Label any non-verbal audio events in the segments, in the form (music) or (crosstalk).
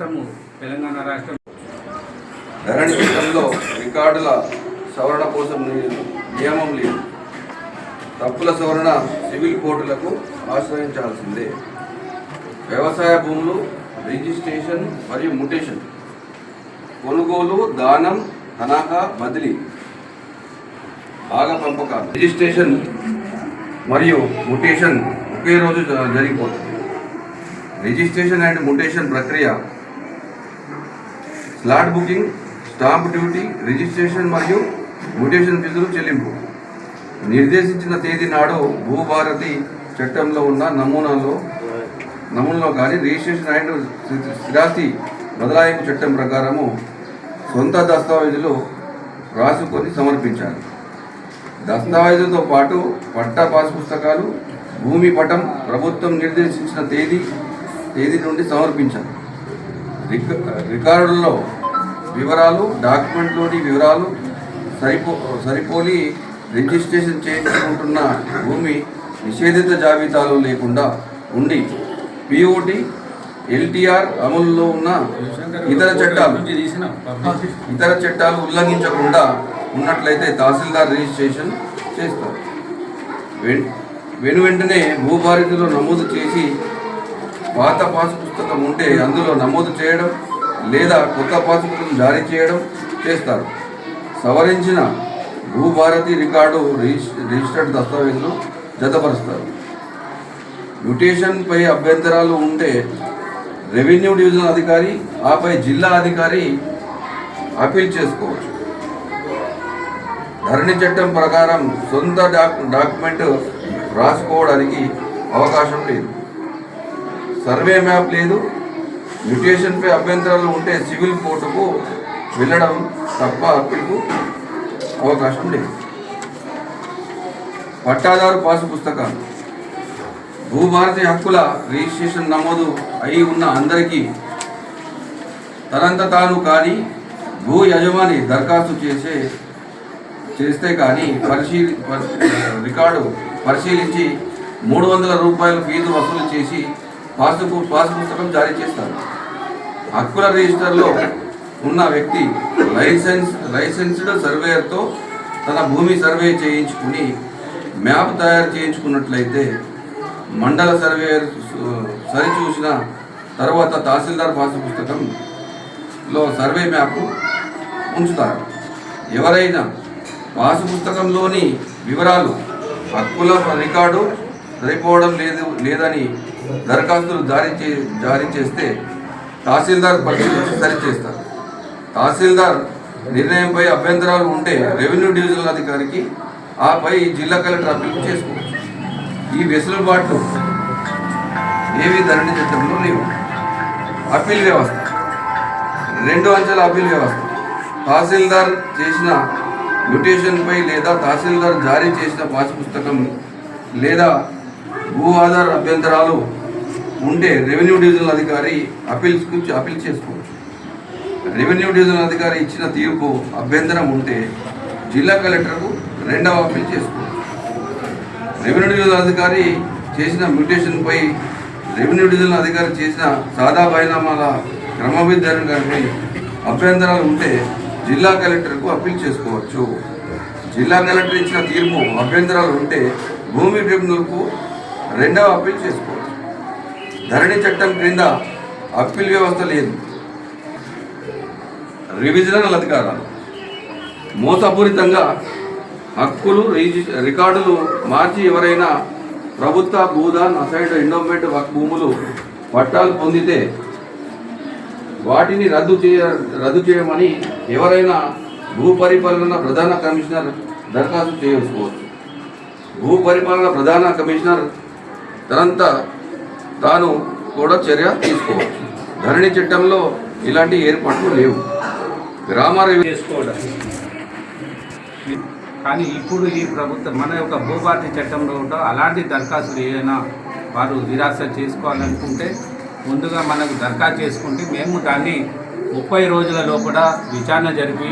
రాష్ట్రము తెలంగాణ రాష్ట్రం ధరణి చట్టంలో రికార్డుల సవరణ కోసం నియమం లేదు. తప్పుల సవరణ సివిల్ కోర్టులకు ఆశ్రయించాల్సిందే. వ్యవసాయ భూములు రిజిస్ట్రేషన్ మరియు ముటేషన్. కొనుగోలు దానం తనఖా బదిలీ. ఆగ పంపకాలు రిజిస్ట్రేషన్ మరియు ముటేషన్ ఒకే రోజు జ- జరిగిపోతుంది. రిజిస్ట్రేషన్ అండ్ ముటేషన్ ప్రక్రియ slot booking stamp duty registration మరియు మ్యూటేషన్ ఫీజులు చెల్లింపు. నిర్దేశించిన తేదీ నాడు భూభారతి చట్టంలో ఉన్న నమూనాలో నమూనాలో కానీ రిజిస్ట్రేషన్ అండ్ స్థిరాస్తి బదలాయింపు చట్టం ప్రకారము సొంత దస్తావేజులు రాసుకొని సమర్పించాలి. దస్తావేజులతో పాటు పట్టా పాస్ పుస్తకాలు భూమి పటం ప్రభుత్వం నిర్దేశించిన తేదీ తేదీ నుండి సమర్పించాలి. రిక- రికార్డుల్లో వివరాలు డాక్యుమెంట్లోని వివరాలు సరిపో సరిపోలి రిజిస్ట్రేషన్ చేయించుకుంటున్న భూమి నిషేధిత జాబితాలో లేకుండా ఉండి పిఓటి ఎల్టీఆర్ అమలులో ఉన్న ఇతర చట్టాలు ఇతర చట్టాలు ఉల్లంఘించకుండా ఉన్నట్లయితే తహసీల్దార్ రిజిస్ట్రేషన్ చేస్తారు. వెన్- వెను వెంటనే భూభారతిలో నమోదు చేసి పాత పాస్ పుస్తకం ఉంటే అందులో నమోదు చేయడం లేదా కొత్త పాస్ పుస్తకం జారీ చేయడం చేస్తారు. సవరించిన భూభారతి రికార్డు రిజిస్టర్డ్ దస్తావేజులు జతపరుస్తారు. మ్యుటేషన్పై అభ్యంతరాలు ఉంటే రెవెన్యూ డివిజన్ అధికారి ఆపై జిల్లా అధికారి అప్పీల్ చేసుకోవచ్చు. ధరణి చట్టం ప్రకారం సొంత డాక్ డాక్యుమెంట్ రాసుకోవడానికి అవకాశం లేదు. సర్వే మ్యాప్ లేదు. మ్యుటేషన్పై అభ్యంతరాలు ఉంటే సివిల్ కోర్టుకు వెళ్ళడం తప్ప అప్పీల్కు అవకాశం లేదు. పట్టాదారు పాసు పుస్తకాలు. భూభారతి హక్కుల రిజిస్ట్రేషన్ నమోదు అయి ఉన్న అందరికీ తనంత తాను కానీ భూ యజమాని దరఖాస్తు చేసే చేస్తే కానీ పరిశీలి పరి- రికార్డు పరిశీలించి మూడు వందల రూపాయల ఫీజు వసూలు చేసి పాసు పాస్ పుస్తకం జారీ చేస్తారు. హక్కుల రిజిస్టర్లో ఉన్న వ్యక్తి లైసెన్స్ లైసెన్స్డ్ సర్వేయర్తో తన భూమి సర్వే చేయించుకుని మ్యాప్ తయారు చేయించుకున్నట్లయితే మండల సర్వేయర్ సరిచూసిన తర్వాత తహసీల్దార్ పాస్ పుస్తకంలో సర్వే మ్యాప్ ఉంచుతారు. ఎవరైనా పాసు పుస్తకంలోని వివరాలు హక్కుల రికార్డు సరిపోవడం లేదు లేదని దరఖాస్తులు జారీ చే జారీ చేస్తే తహసీల్దార్ పరిశీలించి సరిచేస్తారు. తహసీల్దార్ నిర్ణయంపై అభ్యంతరాలు ఉంటే రెవెన్యూ డివిజనల్ అధికారికి ఆపై జిల్లా కలెక్టర్ అప్పీల్ చేసుకోవచ్చు. ఈ వెసులుబాట్లు ఏవి ధరణి చట్టంలో లేవు. అప్పీల్ వ్యవస్థ. రెండు అంచెల అప్పీల్ వ్యవస్థ. తహసీల్దార్ చేసిన మ్యూటేషన్పై లేదా తహసీల్దార్ జారీ చేసిన పాస్ పుస్తకం లేదా భూ ఆధార్ అభ్యంతరాలు ఉంటే రెవెన్యూ డివిజనల్ అధికారి అప్పీల్స్కు అపీల్ చేసుకోవచ్చు. రెవెన్యూ డివిజనల్ అధికారి ఇచ్చిన తీర్పు అభ్యంతరం ఉంటే జిల్లా కలెక్టర్కు రెండవ అప్పీల్ చేసుకోవచ్చు. రెవెన్యూ డివిజనల్ అధికారి చేసిన మ్యూటేషన్పై రెవెన్యూ డివిజనల్ అధికారి చేసిన సాదా బైనామాల క్రమబద్ధీకరణపై అభ్యంతరాలు ఉంటే జిల్లా కలెక్టర్కు అప్పీల్ చేసుకోవచ్చు. జిల్లా కలెక్టర్ ఇచ్చిన తీర్పు అభ్యంతరాలు ఉంటే భూమి ట్రిబ్యునల్కు రెండవ అప్పీల్ చేసుకోవచ్చు. ధరణి చట్టం క్రింద అప్పీల్ వ్యవస్థ లేదు. రివిజనల్ అధికారాలు. మోసపూరితంగా హక్కులు రికార్డులు మార్చి ఎవరైనా ప్రభుత్వ భూదాన్ అసైడ్ ఎండోమెంట్ భూములు పట్టాలు పొందితే వాటిని రద్దు చేయ రద్దు చేయమని ఎవరైనా భూ పరిపాలన ప్రధాన కమిషనర్ దరఖాస్తు చేసుకోవచ్చు భూ పరిపాలన ప్రధాన కమిషనర్ తనంతా తాను కూడా చర్య తీసుకోవచ్చు. ధరణి చట్టంలో ఇలాంటి ఏర్పాట్లు లేవు. గ్రామాలు చేసుకోవడం. కానీ ఇప్పుడు ఈ ప్రభుత్వం మన యొక్క భూభారతి చట్టంలో కూడా అలాంటి దరఖాస్తులు ఏదైనా వారు నిరాశ చేసుకోవాలనుకుంటే ముందుగా మనకు దరఖాస్తు చేసుకుంటే మేము దాన్ని ముప్పై రోజుల లోపల విచారణ జరిపి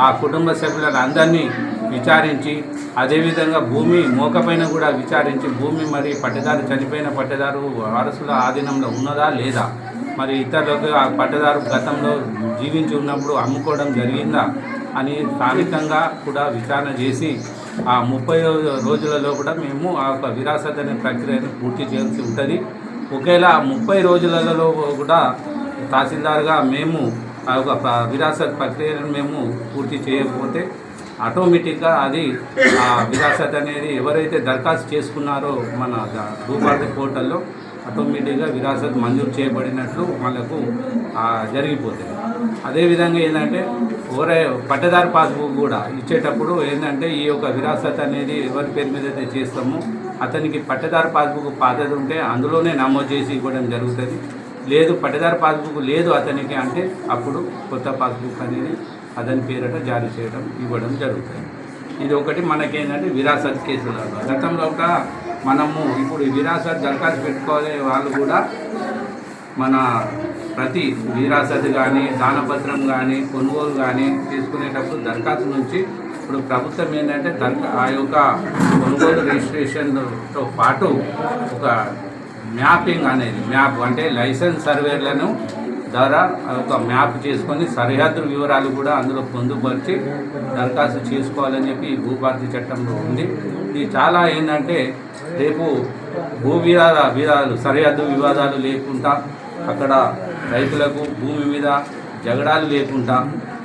ఆ కుటుంబ సభ్యులందరినీ విచారించి అదేవిధంగా భూమి మోకపైన కూడా విచారించి భూమి మరి పట్టెదారు చనిపోయిన పట్టెదారు వారసుల ఆధీనంలో ఉన్నదా లేదా? మరి ఇతరులకు ఆ పట్టదారు గతంలో జీవించి ఉన్నప్పుడు అమ్ముకోవడం జరిగిందా అని స్థానికంగా కూడా విచారణ చేసి ఆ ముప్పై రోజులలో కూడా మేము ఆ యొక్క విరాసత్ అనే ప్రక్రియను పూర్తి చేయాల్సి ఉంటుంది. ఒకవేళ ముప్పై రోజులలో కూడా తహసీల్దార్గా మేము ఆ యొక్క విరాసత్ ప్రక్రియను మేము పూర్తి చేయకపోతే ఆటోమేటిక్గా అది ఆ విరాసత్ అనేది ఎవరైతే దరఖాస్తు చేసుకున్నారో మన ద- భూభారతి పోర్టల్లో ఆటోమేటిక్గా విరాసత్ మంజూరు చేయబడినట్లు మనకు జరిగిపోతుంది. అదేవిధంగా ఏంటంటే ఎవరై పట్టదారు పాస్బుక్ కూడా ఇచ్చేటప్పుడు ఏంటంటే ఈ యొక్క విరాసత్ అనేది ఎవరి పేరు మీద అయితే చేస్తామో అతనికి పట్టదారు పాస్బుక్ పాతది ఉంటే అందులోనే నమోదు చేసి ఇవ్వడం జరుగుతుంది. లేదు పట్టదారు పాస్బుక్ లేదు అతనికి అంటే అప్పుడు కొత్త పాస్బుక్ అనేది అతని పేరట జారీ చేయడం ఇవ్వడం జరుగుతుంది. ఇది ఒకటి మనకేంటంటే విరాసత్ కేసులు గతంలో ఒక మనము ఇప్పుడు విరాసత్ దరఖాస్తు పెట్టుకోలే వాళ్ళు కూడా మన ప్రతి విరాసత్ కానీ దానపత్రం కానీ కొనుగోలు కానీ తీసుకునేటప్పుడు దరఖాస్తు నుంచి ఇప్పుడు ప్రభుత్వం ఏంటంటే దరఖా ఆ యొక్క కొనుగోలు రిజిస్ట్రేషన్తో పాటు ఒక మ్యాపింగ్ అనేది మ్యాప్ అంటే లైసెన్స్ సర్వేలను ద్వారా ఒక మ్యాప్ చేసుకొని సరిహద్దు వివరాలు కూడా అందులో పొందుపరిచి దరఖాస్తు చేసుకోవాలని చెప్పి ఈ భూభారతి చట్టంలో ఉంది. ఇది చాలా ఏంటంటే రేపు భూ వివాద వివాదాలు సరిహద్దు వివాదాలు లేకుండా అక్కడ రైతులకు భూమి మీద జగడాలు లేకుండా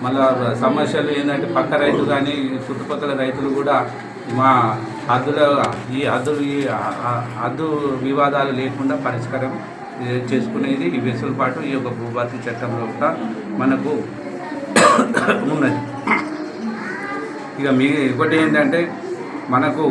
మళ్ళా సమస్యలు ఏంటంటే పక్క రైతు కానీ చుట్టుపక్కల రైతులు కూడా మా హద్దుల ఈ హద్దు ఈ హద్దు వివాదాలు లేకుండా పరిష్కారం చేసుకునేది ఈ వెసులుబాటు ఈ యొక్క భూభారతి చట్టంలో కూడా మనకు (coughs) ఉన్నది. ఇక మీ ఒకటి ఏంటంటే మనకు